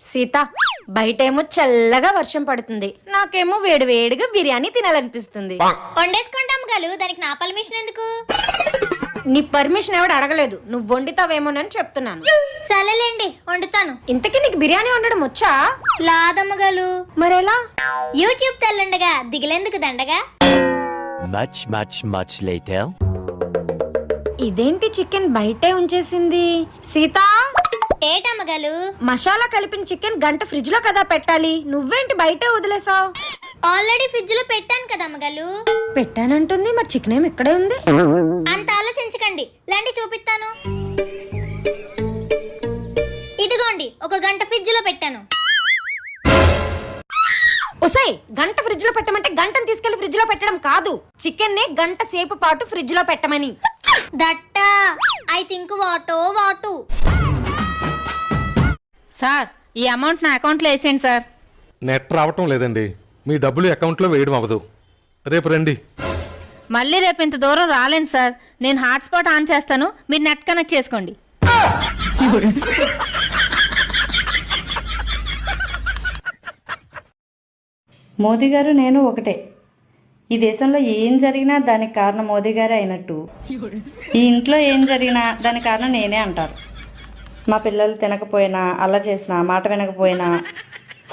సీత బయటేమో చల్లగా వర్షం పడుతుంది. నాకేమో వేడి వేడిగా బిర్యానీ తినాలనిపిస్తుంది. వండేసుకుంటాం గలు దానికి నా పర్మిషన్ ఎందుకు? నీ పర్మిషన్ ఎవడు అడగలేదు నువ్వు వండితావేమోనని చెప్తున్నాను. సరేలేండి వండుతాను. ఇంతకీ నీకు బిర్యానీ వండడం వచ్చా? లాదమ్మగలు మరెలా? యూట్యూబ్ తెల్లుండగా దిగిలేందుకు దండగా? Much, much, much later. ఇదేంటి చికెన్ బయటే ఉంచేసింది? సీత? ఏటమ్మగలు? మసాలా కలిపిన చికెన్ గంట ఫ్రిడ్జ్లో కదా పెట్టాలి. నువ్వేంటి బయటే వదిలేసావు? ఆల్రెడీ ఫ్రిడ్జ్లో పెట్టాను కదా అమ్మగలు. పెట్టానంటుంది మరి చికెన్ ఏమి ఇక్కడే ఉంది? అంత ఆలోచించకండి. లేండి చూపిస్తాను. ఇదిగోండి ఒక గంట ఫ్రిడ్జ్లో పెట్టాను. ఒసై గంట ఫ్రిడ్జ్లో పెట్టమంటే గంటను తీసుకెళ్ళి ఫ్రిడ్జ్లో పెట్టడం కాదు. చికెన్ నే గంట సేపు పాటు ఫ్రిడ్జ్లో పెట్టమని. దట్ట. ఐ థింక్ వాటో వాటు. సార్ ఈ అమౌంట్ నా అకౌంట్లో వేసేయండి సార్. నెట్ రావటం లేదండి. మీ డబ్బులు అకౌంట్లో వేయడం అవ్వదు. రేపు రండి. మళ్ళీ రేపు ఇంత దూరం రాలేను సార్. నేను హాట్స్పాట్ ఆన్ చేస్తాను. మీరు నెట్ కనెక్ట్ చేసుకోండి. మోదీ గారు నేను ఒకటే. ఈ దేశంలో ఏం జరిగినా దానికి కారణం మోదీ గారే అయినట్టు. ఈ ఇంట్లో ఏం జరిగినా దానికి కారణం నేనే అంటారు. మా పిల్లలు తినకపోయినా అల్ల చేసినా మాట వినకపోయినా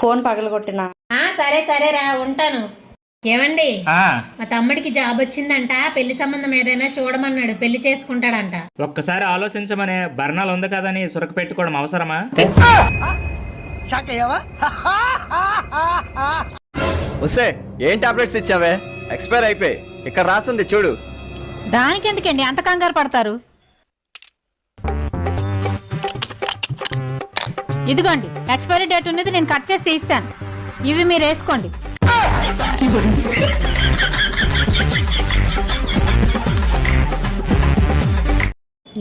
ఫోన్ పగలగొట్టినా. ఆ సరే సరే రా ఉంటాను. ఏమండి? మా తమ్ముడికి జాబ్ వచ్చిందంట పెళ్ళి సంబంధం ఏదైనా చూడమన్నాడు పెళ్ళి చేసుకుంటాడంట. ఒక్కసారి ఆలోచించమనే బర్ణాలు ఉంది కదని సురక పెట్టుకోవడం అవసరమా? వస్తే ఏం టాబ్లెట్స్ ఇచ్చావే? ఎక్స్పైర్ అయిపోయి ఇక్కడ రాస్తుంది చూడు. దానికి ఎందుకండి అంత కంగారు పడతారు? ఇదిగోండి ఎక్స్పైరీ డేట్ ఉన్నది నేను కట్ చేసి తీస్తాను. ఇవి మీరు వేసుకోండి.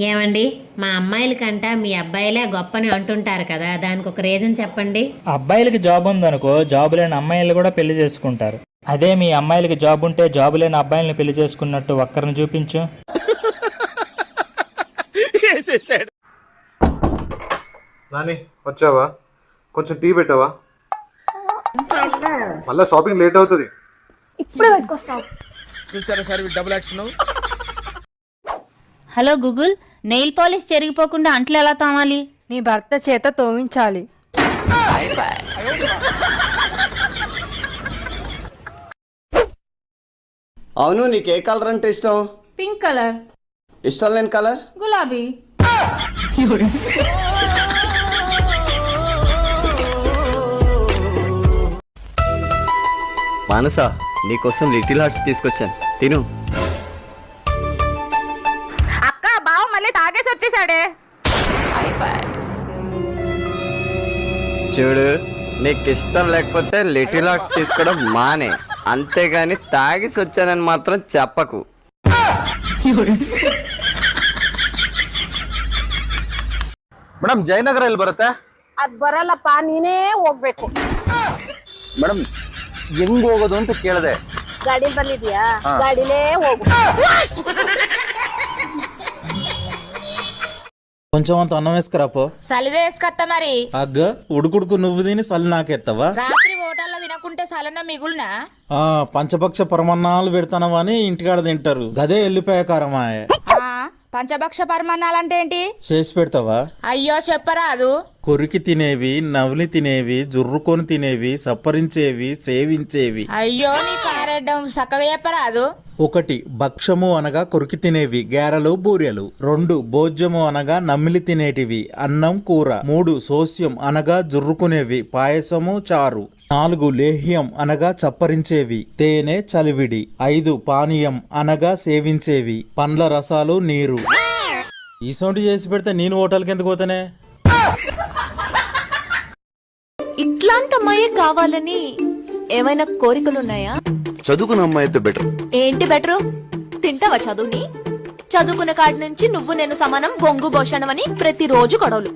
ఏమండి మా అమ్మాయిలకంట మీ అబ్బాయిలే గొప్పని అంటుంటారు కదా దానికి ఒక రీజన్ చెప్పండి. అబ్బాయిలకి జాబ్ ఉందనుకో జాబ్ లేని అమ్మాయిలు కూడా పెళ్ళి చేసుకుంటారు. అదే మీ అమ్మాయిలకి జాబ్ ఉంటే జాబ్ లేని అబ్బాయిల్ని పెళ్ళి చేసుకున్నట్టు ఒక్కరిని చూపించు. నాని వచ్చావా? కొంచెం టీ పెట్టావా? మళ్ళీ షాపింగ్ లేట్ అవుతుంది. హలో గూగుల్ నెయిల్ పాలిష్ చెరిగిపోకుండా అంట్లు ఎలా తోమాలి? నీ భర్త చేత తోమించాలి. అవును నీకు ఏ కలర్ అంటే ఇష్టం? Pink colour. ఇష్టం లేని కలర్? గులాబీ. మానస నీకోసం లిటిల్ హార్ట్స్ తీసుకొచ్చాను తిను అక్క బావ మళ్ళీ తాగేసి వచ్చేసాడే చూడు నీకు ఇష్టం లేకపోతే లిటిల్ హార్ట్స్ తీసుకోవడం మానే అంతేగాని తాగిసి వచ్చానని మాత్రం చెప్పకు ಮೇಡಮ್ ಜಯನಗರ ಎಲ್ಲಿ ಬರುತ್ತೆ ಅದ್ ಬರಲ್ಲಪ್ಪ ನೀನೇ ಹೋಗ್ಬೇಕು ಮೇಡಮ್ ಹೆಂಗ್ ಹೋಗೋದು ಅಂತ ಕೇಳಿದೆ ಗಾಡಿ ಬಂದಿದ್ಯಾ ಗಾಡಿಲೇ ಹೋಗು కొంచెం అంత అన్నం వేసుకురాపో సలిదే వేసుకత్తా మరి అగ్గ ఉడుకుడుకు నువ్వు తిని సల్లి నాకెత్తవా రాత్రి హోటల్లో తినకుంటే సలన మిగులునా ఆ పంచపక్ష పరమన్నాలు పెడతానవా అని ఇంటికాడ తింటారు గదే వెళ్ళిపోయా కారమాయే పంచభక్ష పరిమాణాలంటే ఏంటి? చేసి పెడతావా? అయ్యో చెప్పరాదు. కొరికి తినేవి నవ్లి తినేవి జుర్రుకొని తినేవి సప్పరించేవి సేవించేవి. అయ్యో నీ కారెడ్డం చక్కగా చెప్పరాదు ఒకటి భక్షము అనగా కొరికి తినేవి గారెలు బూరెలు. రెండు భోజ్యము అనగా నమిలి తినేటివి అన్నం కూర. మూడు సోస్యం అనగా జుర్రుకునేవి పాయసము చారు. నాలుగు లేహ్యం అనగా చప్పరించేవి. తేనె చలివిడి. ఐదు పానీయం అనగా సేవించేవి. పండ్ల రసాలు నీరు. ఈ సౌండ్ చేసి పెడితే నేను హోటల్కి ఎందుకు పోతానే? ఇట్లాంటి అమ్మాయి కావాలని ఏమైనా కోరికలున్నాయా? చదువుకున్న అమ్మాయితో బెటర్ ఏంటి బెటరు తింటావా చదువుని? చదువుకున్న కాడి నుంచి నువ్వు నేను సమానం బొంగు భోషణమని ప్రతిరోజు గొడవలు.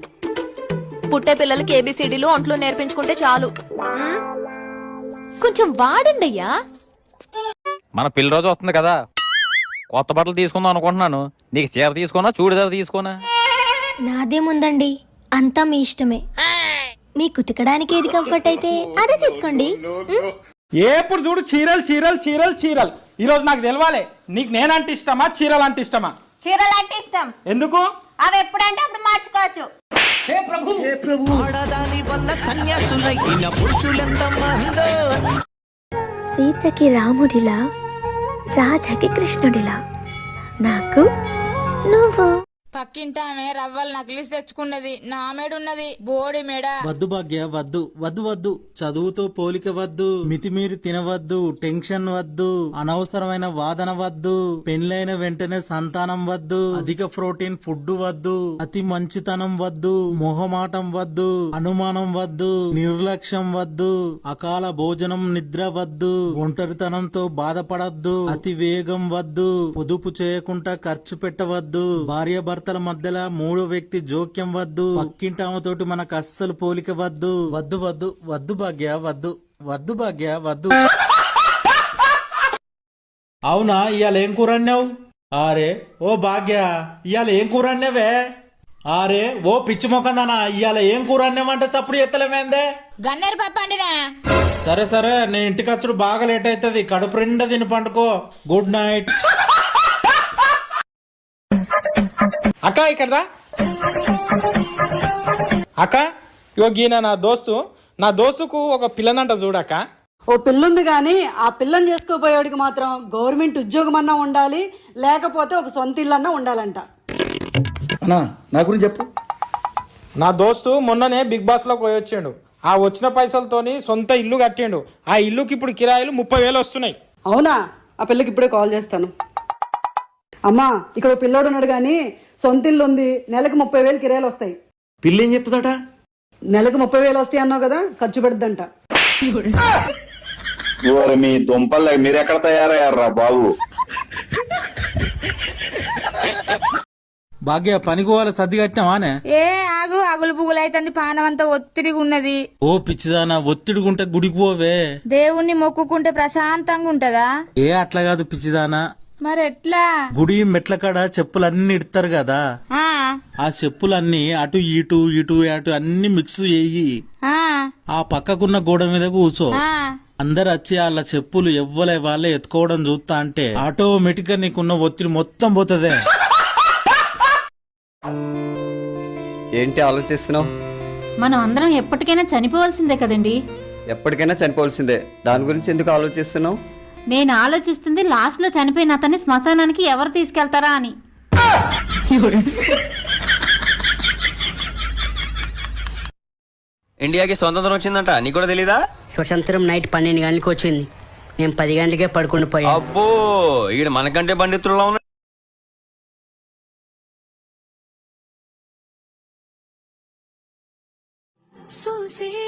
పుట్టే పిల్లలకి ఏబిసిడీలు ఒంట్లో నేర్పించుకుంటే చాలు? కొంచెం వాడండి అయ్యా మన పెళ్ళి రోజు వస్తుంది కదా. కొత్త బట్టలు తీసుకుందాం అనుకుంటున్నాను. నీకు చీర తీసుకున్నా చూడిదారు తీసుకున్నా నాదేముందండి? అంతా మీ ఇష్టమే. మీకు ఉతకడానికి ఏది కంఫర్ట్ అయితే అదే తీసుకోండి. ఎప్పుడు చూడు చీరలు చీరలు చీరలు చీరలు. ఈ రోజు నాకు తెలవాలి. నీకు నేనంటే ఇష్టమా చీరలు అంటే ఇష్టమా? చీరలు అంటే ఇష్టం. ఎందుకు? అవి ఎప్పుడంటే అప్పుడు మార్చుకోవచ్చు. సీతకి రాముడిలా రాధకి కృష్ణుడిలా. నాకు నువ్వు పక్కింటామే రవ్వలు నకిలీస్ తెచ్చుకున్నది. నామేడున్నది బోడి మేడ. వద్దు భాగ్య వద్దు. వద్దు వద్దు. చదువుతో పోలిక వద్దు. మితిమీరి తినవద్దు. టెన్షన్ వద్దు. అనవసరమైన వాదన వద్దు. పెండ్లైన వెంటనే సంతానం వద్దు. అధిక ప్రోటీన్ ఫుడ్ వద్దు. అతి మంచితనం వద్దు. మొహమాటం వద్దు. అనుమానం వద్దు. నిర్లక్ష్యం వద్దు. అకాల భోజనం నిద్ర వద్దు. ఒంటరితనంతో బాధపడద్దు. అతి వేగం వద్దు. పొదుపు చేయకుండా ఖర్చు పెట్టవద్దు. భార్య భర్తల మధ్యలో మూడో వ్యక్తి జోక్యం వద్దు. పక్కింటి ఆమెతోటి మనకు అస్సలు పోలిక వద్దు. వద్దు వద్దు వద్దు భాగ్య వద్దు వద్దు భాగ్య వద్దు. అవునా? ఇవాళ ఏం కూర అన్నావు? ఆరే ఓ భాగ్య ఇవాళ ఏం కూర అన్నావే? ఆరే ఓ పిచ్చి మొకందానా ఇవాళ ఏం కూర అన్నావంటే చప్పుడు ఎత్తలేమేందే గన్నేరు పప్పు అండినా సరే సరే నీ ఇంటికి వచ్చుడు బాగా లేట్ అవుతుంది. కడుపు నిండా తిని పండుకో. గుడ్ నైట్ అక్క ఇక్కడదా? అక్క ఇగో గీన నా దోస్తు. నా దోస్తుకు ఒక పిల్లనంట చూడక్క. ఓ పిల్లుంది కానీ ఆ పిల్లని చేసుకోపోయేవాడికి మాత్రం గవర్నమెంట్ ఉద్యోగం అన్నా ఉండాలి లేకపోతే ఒక సొంత ఇల్లు అన్నా ఉండాలంట. అన్నా నా గురించి చెప్పు. నా దోస్తు మొన్ననే బిగ్ బాస్లోకి పోయి వచ్చిండు. ఆ వచ్చిన పైసలతోని సొంత ఇల్లు కట్టిండు. ఆ ఇల్లుకి ఇప్పుడు కిరాయిలు ముప్పై వేలు వస్తున్నాయి. అవునా? ఆ పిల్లకి ఇప్పుడే కాల్ చేస్తాను. అమ్మా ఇక్కడ ఓ పిల్లోడు ఉన్నాడు కానీ సొంత ఇల్లు ఉంది నెలకు ముప్పై వేలు కిరాయిలు వస్తాయి. పిల్లి ఏం చెప్తుందట? నెలకు ముప్పై వేలు వస్తాయి అన్నావు కదా ఖర్చు పెడుద్దంట. మీ దుంపలు మీరు ఎక్కడ తయారయ్యారా బాబు? భాగ్య పనికి పోవాలి సర్ది కట్టినావానే ఏ ఆగు అగులు పుగులు అవుతుంది పానం అంతా ఒత్తిడిగా ఉన్నది ఓ పిచ్చిదానా ఒత్తిడిగుంటే గుడికి పోవే. దేవుణ్ణి మొక్కుకుంటే ప్రశాంతంగా ఉంటదా ఏ అట్లా కాదు పిచ్చిదానా. మరి ఎట్లా గుడి మెట్ల కాడ చెప్పులన్నీ ఇడతారు కదా. ఆ. ఆ చెప్పులన్నీ అటు ఇటు ఇటు అటు అన్ని మిక్స్ చేయి. ఆ. ఆ పక్కకున్న గోడ మీద కూర్చో. ఆ. అందరు వచ్చి వాళ్ళ చెప్పులు ఎవ్వలే వాళ్ళే ఎత్తుకోవడం చూస్తా అంటే ఆటోమేటిక్గా నీకున్న ఒత్తిడి మొత్తం పోతదే. ఏంటి ఆలోచిస్తున్నావు? మనం అందరం ఎప్పటికైనా చనిపోవాల్సిందే కదండి. ఎప్పటికైనా చనిపోవాల్సిందే. దాని గురించి ఎందుకు ఆలోచిస్తున్నావు? నేను ఆలోచిస్తుంది లాస్ట్లో చనిపోయిన అతన్ని శ్మశానానికి ఎవరు తీసుకెళ్తారా అని. ఇండియాకి స్వతంత్రం వచ్చిందంట నీకు కూడా తెలీదా? స్వతంత్రం నైట్ పన్నెండు గంటలకు వచ్చింది. నేను పది గంటలకే పడుకుని పోయా అబ్బో ఈడు మనకంటే పండితుల్లో ఉన్నాడు.